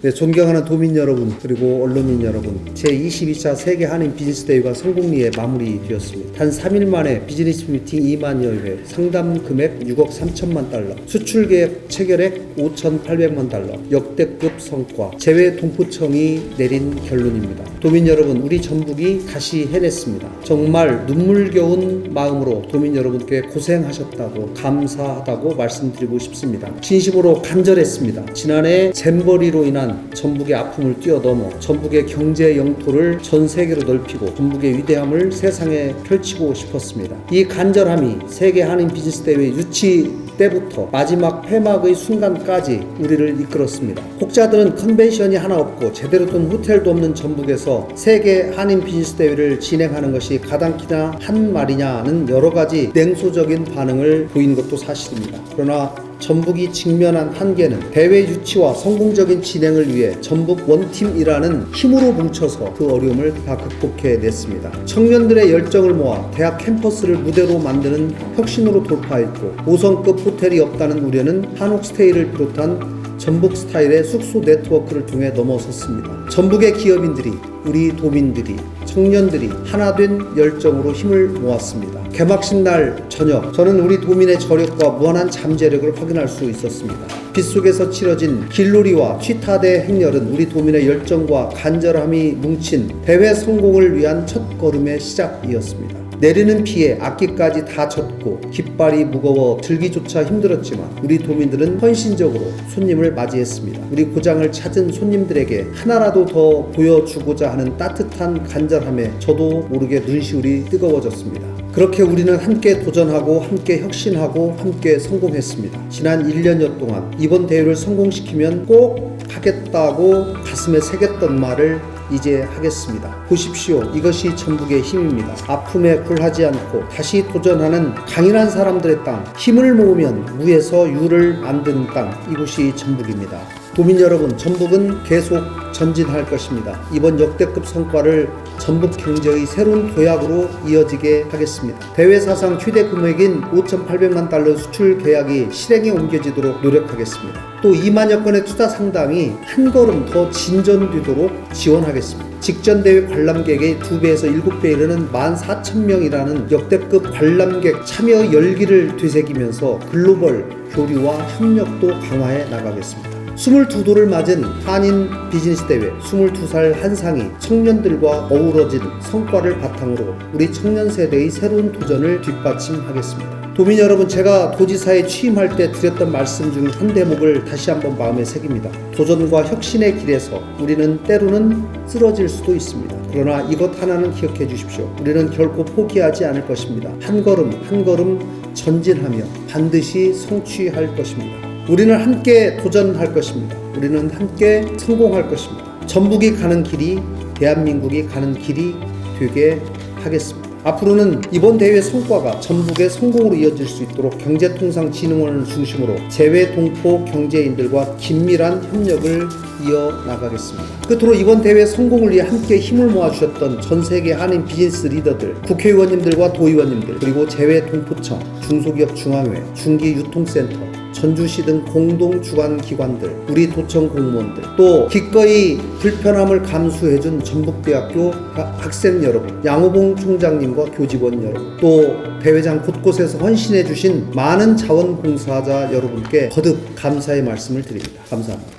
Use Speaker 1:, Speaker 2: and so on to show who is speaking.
Speaker 1: 네, 존경하는 도민 여러분 그리고 언론인 여러분 제22차 세계 한인 비즈니스 대회가 성공리에 마무리되었습니다. 단 3일 만에 비즈니스 미팅 2만여 회, 상담 금액 6억 3천만 달러, 수출 계획 체결액 5,800만 달러, 역대급 성과, 재외 동포청이 내린 결론입니다. 도민 여러분, 우리 전북이 다시 해냈습니다. 정말 눈물겨운 마음으로 도민 여러분께 고생하셨다고 감사하다고 말씀드리고 싶습니다. 진심으로 간절했습니다. 지난해 잼버리로 인한 전북의 아픔을 뛰어넘어 전북의 경제 영토를 전 세계로 넓히고 전북의 위대함을 세상에 펼치고 싶었습니다. 이 간절함이 세계 한인 비즈니스 대회 유치 때부터 마지막 폐막의 순간까지 우리를 이끌었습니다. 혹자들은 컨벤션이 하나 없고 제대로 된 호텔도 없는 전북에서 세계 한인 비즈니스 대회를 진행하는 것이 가당키나 한 말이냐는 여러 가지 냉소적인 반응을 보인 것도 사실입니다. 그러나 전북이 직면한 한계는 대회 유치와 성공적인 진행을 위해 전북 원팀이라는 힘으로 뭉쳐서 그 어려움을 다 극복해냈습니다. 청년들의 열정을 모아 대학 캠퍼스를 무대로 만드는 혁신으로 돌파했고 5성급 호텔이 없다는 우려는 한옥스테이를 비롯한 전북 스타일의 숙소 네트워크를 통해 넘어섰습니다. 전북의 기업인들이 우리 도민들이 청년들이 하나 된 열정으로 힘을 모았습니다. 개막식 날 저녁 저는 우리 도민의 저력과 무한한 잠재력을 확인할 수 있었습니다. 빗속에서 치러진 길놀이와 취타대 행렬은 우리 도민의 열정과 간절함이 뭉친 대회 성공을 위한 첫 걸음의 시작이었습니다. 내리는 비에 악기까지 다 젖고 깃발이 무거워 들기조차 힘들었지만 우리 도민들은 헌신적으로 손님을 맞이했습니다. 우리 고장을 찾은 손님들에게 하나라도 더 보여주고자 하는 따뜻한 간절함에 저도 모르게 눈시울이 뜨거워졌습니다. 그렇게 우리는 함께 도전하고 함께 혁신하고 함께 성공했습니다. 지난 1년여 동안 이번 대회를 성공시키면 꼭 하겠다고 가슴에 새겼던 말을 이제 하겠습니다. 보십시오. 이것이 전북의 힘입니다. 아픔에 굴하지 않고 다시 도전하는 강인한 사람들의 땅. 힘을 모으면 무에서 유를 만드는 땅. 이곳이 전북입니다. 도민 여러분, 전북은 계속 전진할 것입니다. 이번 역대급 성과를 전북 경제의 새로운 도약으로 이어지게 하겠습니다. 대회 사상 최대 금액인 5,800만 달러 수출 계약이 실행에 옮겨지도록 노력하겠습니다. 또 2만여 건의 투자 상당이 한 걸음 더 진전되도록 지원하겠습니다. 직전 대회 관람객의 2배에서 7배 이르는 14,000명이라는 역대급 관람객 참여 열기를 되새기면서 글로벌 교류와 협력도 강화해 나가겠습니다. 22도를 맞은 한인 비즈니스 대회 22살 한상이 청년들과 어우러진 성과를 바탕으로 우리 청년 세대의 새로운 도전을 뒷받침하겠습니다. 도민 여러분, 제가 도지사에 취임할 때 드렸던 말씀 중 한 대목을 다시 한번 마음에 새깁니다. 도전과 혁신의 길에서 우리는 때로는 쓰러질 수도 있습니다. 그러나 이것 하나는 기억해 주십시오. 우리는 결코 포기하지 않을 것입니다. 한 걸음 한 걸음 전진하며 반드시 성취할 것입니다. 우리는 함께 도전할 것입니다. 우리는 함께 성공할 것입니다. 전북이 가는 길이 대한민국이 가는 길이 되게 하겠습니다. 앞으로는 이번 대회 성과가 전북의 성공으로 이어질 수 있도록 경제통상진흥원을 중심으로 재외 동포 경제인들과 긴밀한 협력을 이어나가겠습니다. 끝으로 이번 대회 성공을 위해 함께 힘을 모아주셨던 전 세계 한인 비즈니스 리더들, 국회의원님들과 도의원님들, 그리고 재외 동포청, 중소기업 중앙회, 중기유통센터, 전주시 등 공동 주관 기관들, 우리 도청 공무원들, 또 기꺼이 불편함을 감수해준 전북대학교 학생 여러분, 양호봉 총장님과 교직원 여러분, 또 대회장 곳곳에서 헌신해주신 많은 자원봉사자 여러분께 거듭 감사의 말씀을 드립니다. 감사합니다.